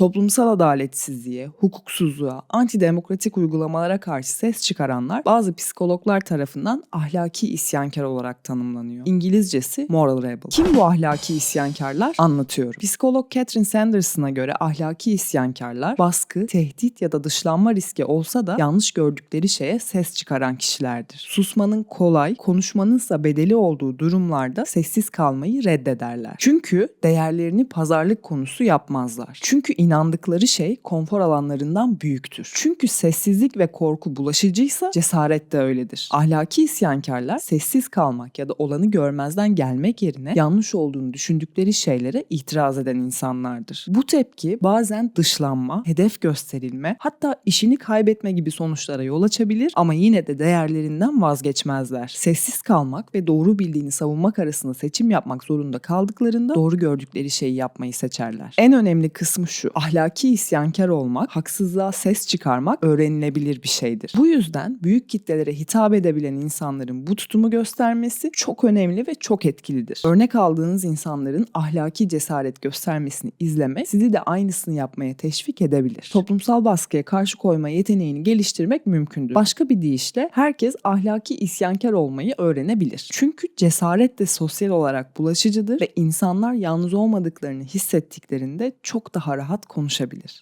Toplumsal adaletsizliğe, hukuksuzluğa, antidemokratik uygulamalara karşı ses çıkaranlar bazı psikologlar tarafından ahlaki isyankar olarak tanımlanıyor. İngilizcesi moral rebel. Kim bu ahlaki isyankarlar? Anlatıyorum. Psikolog Catherine Sanderson'a göre ahlaki isyankarlar baskı, tehdit ya da dışlanma riski olsa da yanlış gördükleri şeye ses çıkaran kişilerdir. Susmanın kolay, konuşmanınsa bedeli olduğu durumlarda sessiz kalmayı reddederler. Çünkü değerlerini pazarlık konusu yapmazlar. Çünkü inandıkları şey konfor alanlarından büyüktür. Çünkü sessizlik ve korku bulaşıcıysa cesaret de öyledir. Ahlaki isyankarlar sessiz kalmak ya da olanı görmezden gelmek yerine yanlış olduğunu düşündükleri şeylere itiraz eden insanlardır. Bu tepki bazen dışlanma, hedef gösterilme, hatta işini kaybetme gibi sonuçlara yol açabilir ama yine de değerlerinden vazgeçmezler. Sessiz kalmak ve doğru bildiğini savunmak arasında seçim yapmak zorunda kaldıklarında doğru gördükleri şeyi yapmayı seçerler. En önemli kısmı şu. Ahlaki isyankar olmak, haksızlığa ses çıkarmak öğrenilebilir bir şeydir. Bu yüzden büyük kitlelere hitap edebilen insanların bu tutumu göstermesi çok önemli ve çok etkilidir. Örnek aldığınız insanların ahlaki cesaret göstermesini izlemek sizi de aynısını yapmaya teşvik edebilir. Toplumsal baskıya karşı koyma yeteneğini geliştirmek mümkündür. Başka bir deyişle herkes ahlaki isyankar olmayı öğrenebilir. Çünkü cesaret de sosyal olarak bulaşıcıdır ve insanlar yalnız olmadıklarını hissettiklerinde çok daha rahat konuşabilir.